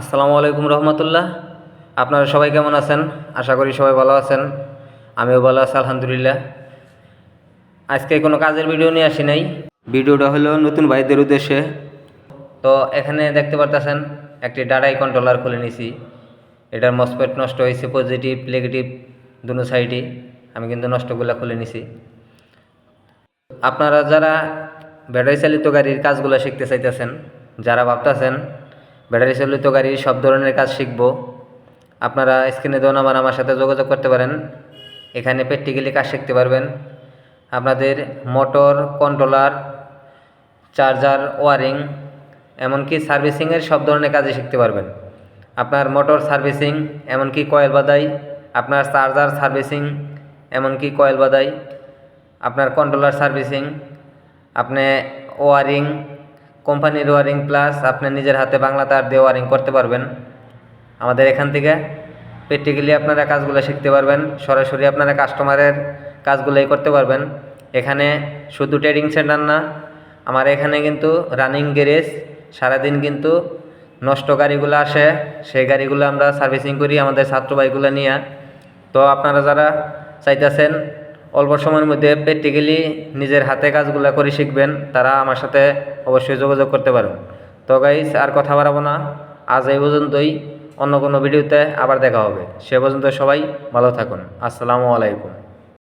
আসসালামু আলাইকুম রহমতুল্লাহ। আপনারা সবাই কেমন আছেন? আশা করি সবাই ভালো আছেন। আমিও ভালো আছি আলহামদুলিল্লাহ। আজকে কোনো কাজের ভিডিও নিয়ে আসি নাই। ভিডিওটা হলো নতুন ভাইদের উদ্দেশ্যে। তো এখানে দেখতে পারতেছেন একটি ডাটাই কন্ট্রোলার খুলে নিছি। এটার মসপেট নষ্ট হয়েছে পজিটিভ নেগেটিভ দুনো সাইডে আমি কিন্তু নষ্টগুলো খুলে নিছি। আপনারা যারা ব্যাটারি চালিত গাড়ির কাজগুলো শিখতে চাইতেছেন যারা ভাবতেছেন ব্যাটারি চালিত গাড়ির সব ধরনের কাজ শিখব। আপনারা স্ক্রিনে দেওয়া নাম্বার আমার সাথে যোগাযোগ করতে পারেন। এখানে প্র্যাকটিক্যালি কাজ শিখতে পারবেন। আপনাদের মোটর কন্ট্রোলার চার্জার ওয়ারিং এমনকি সার্ভিসিংয়ের সব ধরনের কাজই শিখতে পারবেন। আপনার মোটর সার্ভিসিং এমনকি কয়েল বাদাই, আপনার চার্জার সার্ভিসিং এমনকি কয়েল বাদাই, আপনার কন্ট্রোলার সার্ভিসিং আপনি ওয়ারিং কোম্পানির ওয়ারিং প্লাস আপনি নিজের হাতে বাংলা তার দিয়ে ওয়ারিং করতে পারবেন। আমাদের এখান থেকে প্র্যাকটিক্যালি আপনারা কাজগুলো শিখতে পারবেন, সরাসরি আপনারা কাস্টমারের কাজগুলোই করতে পারবেন। এখানে শুধু ট্রেডিং সেন্টার না, আমার এখানে কিন্তু রানিং গ্যারেজ সারাদিন কিন্তু নষ্ট গাড়িগুলো আসে, সেই গাড়িগুলো আমরা সার্ভিসিং করি আমাদের ছাত্র ভাইগুলো নিয়ে। তো আপনারা যারা চাইতেছেন অল্প সময়ের মধ্যে প্র্যাকটিক্যালি নিজের হাতে কাজগুলো করে শিখবেন, তারা আমার সাথে অবশ্যই যোগাযোগ করতে পারেন তো গাইস আর কথা বাড়াবো না। আজ এই পর্যন্তই। অন্য কোনো ভিডিওতে আবার দেখা হবে। সে পর্যন্ত সবাই ভালো থাকুন। আসসালামু আলাইকুম।